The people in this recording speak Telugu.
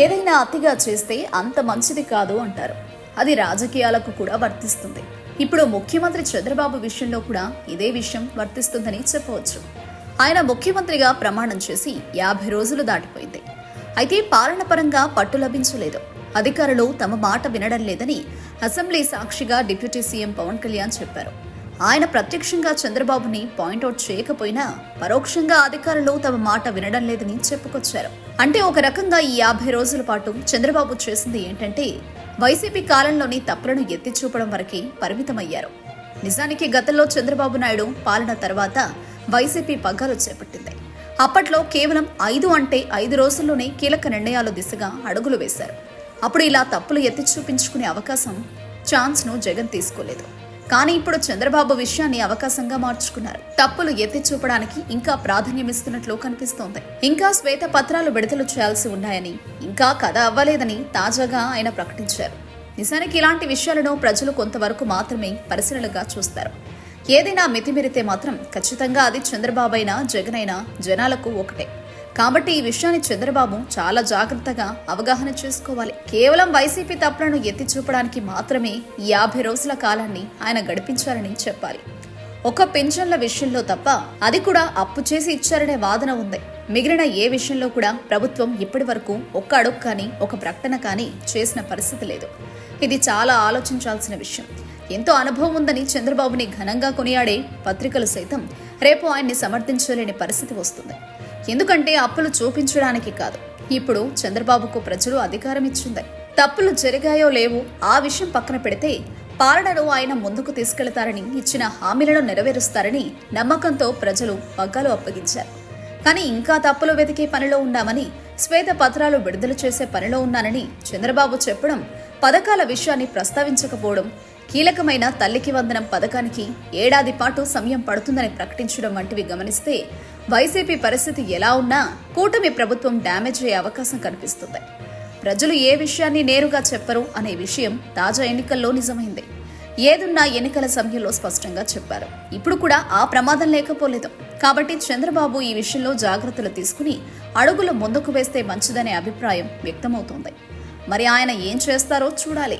ఏదైనా అతిగా చేస్తే అంత మంచిది కాదు అంటారు. అది రాజకీయాలకు కూడా వర్తిస్తుంది. ఇప్పుడు ముఖ్యమంత్రి చంద్రబాబు విషయంలో కూడా ఇదే విషయం వర్తిస్తుందని చెప్పవచ్చు. ఆయన ముఖ్యమంత్రిగా ప్రమాణం చేసి యాభై రోజులు దాటిపోయింది. అయితే పాలనపరంగా పట్టు లభించలేదు. అధికారులు తమ మాట వినడం లేదని అసెంబ్లీ సాక్షిగా డిప్యూటీ సీఎం పవన్ కళ్యాణ్ చెప్పారు. ఆయన ప్రత్యక్షంగా చంద్రబాబుని పాయింట్అవుట్ చేయకపోయినా పరోక్షంగా అధికారులు తమ మాట వినడం లేదని చెప్పుకొచ్చారు. అంటే ఒక రకంగా ఈ యాభై రోజుల పాటు చంద్రబాబు చేసింది ఏంటంటే వైసీపీ కాలంలోని తప్పులను ఎత్తి చూపడం వరకే పరిమితమయ్యారు. నిజానికి గతంలో చంద్రబాబు నాయుడు పాలన తర్వాత వైసీపీ పగ్గాలు చేపట్టింది. అప్పట్లో కేవలం ఐదు అంటే ఐదు రోజుల్లోనే కీలక నిర్ణయాలు దిశగా అడుగులు వేశారు. అప్పుడు ఇలా తప్పులు ఎత్తి చూపించుకునే అవకాశం ఛాన్స్ను జగన్ తీసుకోలేదు. కానీ ఇప్పుడు చంద్రబాబు విషయాన్ని అవకాశంగా మార్చుకున్నారు. తప్పులు ఎత్తి చూపడానికి ఇంకా ప్రాధాన్యమిస్తున్నట్లు కనిపిస్తోంది. ఇంకా శ్వేత పత్రాలు విడుదల చేయాల్సి ఉన్నాయని ఇంకా కథ అవ్వలేదని తాజాగా ఆయన ప్రకటించారు. నిజానికి ఇలాంటి విషయాలను ప్రజలు కొంతవరకు మాత్రమే పరిశీలనగా చూస్తారు. ఏదైనా మితిమిరితే మాత్రం ఖచ్చితంగా అది చంద్రబాబు అయినా జగన్ అయినా జనాలకు ఒకటే. కాబట్టి ఈ విషయాన్ని చంద్రబాబు చాలా జాగ్రత్తగా అవగాహన చేసుకోవాలి. కేవలం వైసీపీ తప్పులను ఎత్తి చూపడానికి మాత్రమే ఈ యాభై రోజుల కాలాన్ని ఆయన గడిపించారని చెప్పాలి. ఒక పెన్షన్ల విషయంలో తప్ప అది కూడా అప్పు చేసి ఇచ్చారనే వాదన ఉంది. మిగిలిన ఏ విషయంలో కూడా ప్రభుత్వం ఇప్పటి వరకు ఒక్క అడుగు కానీ ఒక ప్రకటన కానీ చేసిన పరిస్థితి లేదు. ఇది చాలా ఆలోచించాల్సిన విషయం. ఎంతో అనుభవం ఉందని చంద్రబాబుని ఘనంగా కొనియాడే పత్రికలు సైతం రేపు ఆయన్ని సమర్థించలేని పరిస్థితి వస్తుంది. ఎందుకంటే అప్పులు చూపించడానికి కాదు. ఇప్పుడు చంద్రబాబుకు ప్రజలు అధికారం ఇచ్చింది. తప్పులు జరిగాయో లేవో ఆ విషయం పక్కన పెడితే పాలనను ఆయన ముందుకు తీసుకెళ్తారని ఇచ్చిన హామీలను నెరవేరుస్తారని నమ్మకంతో ప్రజలు పగ్గాలు అప్పగించారు. కానీ ఇంకా తప్పులు వెతికే పనిలో ఉన్నామని శ్వేత పత్రాలు విడుదల చేసే పనిలో ఉన్నానని చంద్రబాబు చెప్పడం పథకాల విషయాన్ని ప్రస్తావించకపోవడం కీలకమైన తల్లికి వందనం పథకానికి ఏడాది పాటు సమయం పడుతుందని ప్రకటించడం వంటివి గమనిస్తే వైసీపీ పరిస్థితి ఎలా ఉన్నా కూటమి ప్రభుత్వం డ్యామేజ్ అయ్యే అవకాశం కనిపిస్తుంది. ప్రజలు ఏ విషయాన్ని నేరుగా చెప్పరు అనే విషయం తాజా ఎన్నికల్లో నిజమైంది. ఏదున్నా ఎన్నికల సమయంలో స్పష్టంగా చెప్పారు. ఇప్పుడు కూడా ఆ ప్రమాదం లేకపోలేదు. కాబట్టి చంద్రబాబు ఈ విషయంలో జాగ్రత్తలు తీసుకుని అడుగులు ముందుకు వేస్తే మంచిదనే అభిప్రాయం వ్యక్తమవుతోంది. మరి ఆయన ఏం చేస్తారో చూడాలి.